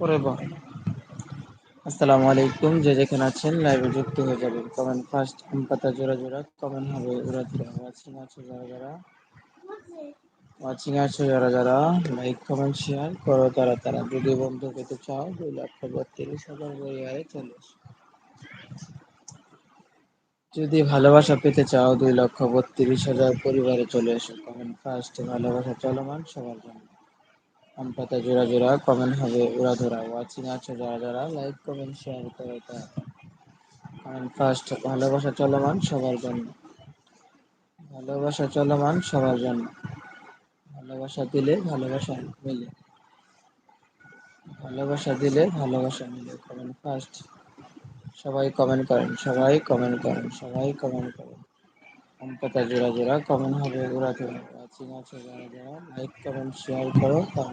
ওরে আসসালামু আলাইকুম যে যেখানে আছেন লাইভে যুক্ত হয়ে যাবেন। কমেন্ট ফার্স্ট পাতা, জোড়া জোড়া কমেন্ট হবে, উড়া, ধুরা। ওয়াচিং যারা যারা। ওয়াচিং যারা যারা। লাইক কমেন্ট শেয়ার করো তারা তারা। যদি পেতে চাও, দুই লক্ষ বত্রিশ হাজার পরিবারে চলে। যদি ভালোবাসা পেতে চাও, দুই লক্ষ বত্রিশ হাজার পরিবারে চলে এসো। কমেন্ট ফার্স্ট ভালোবাসা চলমান, সবার জন্য। আম পাতা জোড়া জোড়া কমেন্ট হবে উড়া ধরা। ওয়াচিং আছে যারা যারা লাইক কমেন্ট শেয়ার করে তারা কমেন্ট ফার্স্ট ভালোবাসা চলমান সবার জন্য। ভালোবাসা চলমান সবার জন্য। ভালোবাসা দিলে ভালোবাসা মিলে। ভালোবাসা দিলে ভালোবাসা মিলে। কমেন্ট ফার্স্ট সবাই কমেন্ট করেন, সবাই কমেন্ট করেন, সবাই কমেন্ট করেন। পাতা জোড়া জোড়া কমেন্ট হবে উড়া ধরা। ওয়াচিং আছে যারা যারা লাইক কমেন্ট শেয়ার করো করো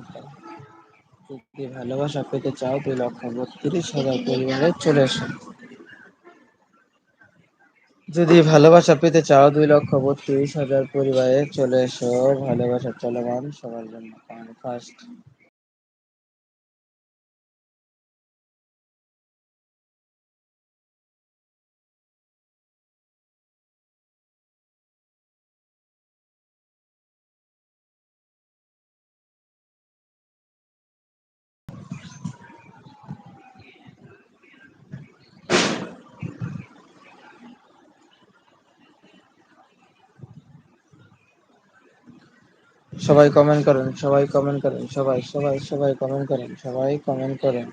যদি ভালোবাসা পেতে চাও, দুই লক্ষ বত্রিশ হাজার পরিবারে চলে এসো। যদি ভালোবাসা পেতে চাও, দুই লক্ষ বত্রিশ হাজার পরিবারে চলে এসো। ভালোবাসা চলমান, সবার জন্য ফার্স্ট। সবাই কমেন্ট করেন সবাই কমেন্ট করেন সবাই সবাই সবাই কমেন্ট করেন সবাই কমেন্ট করেন।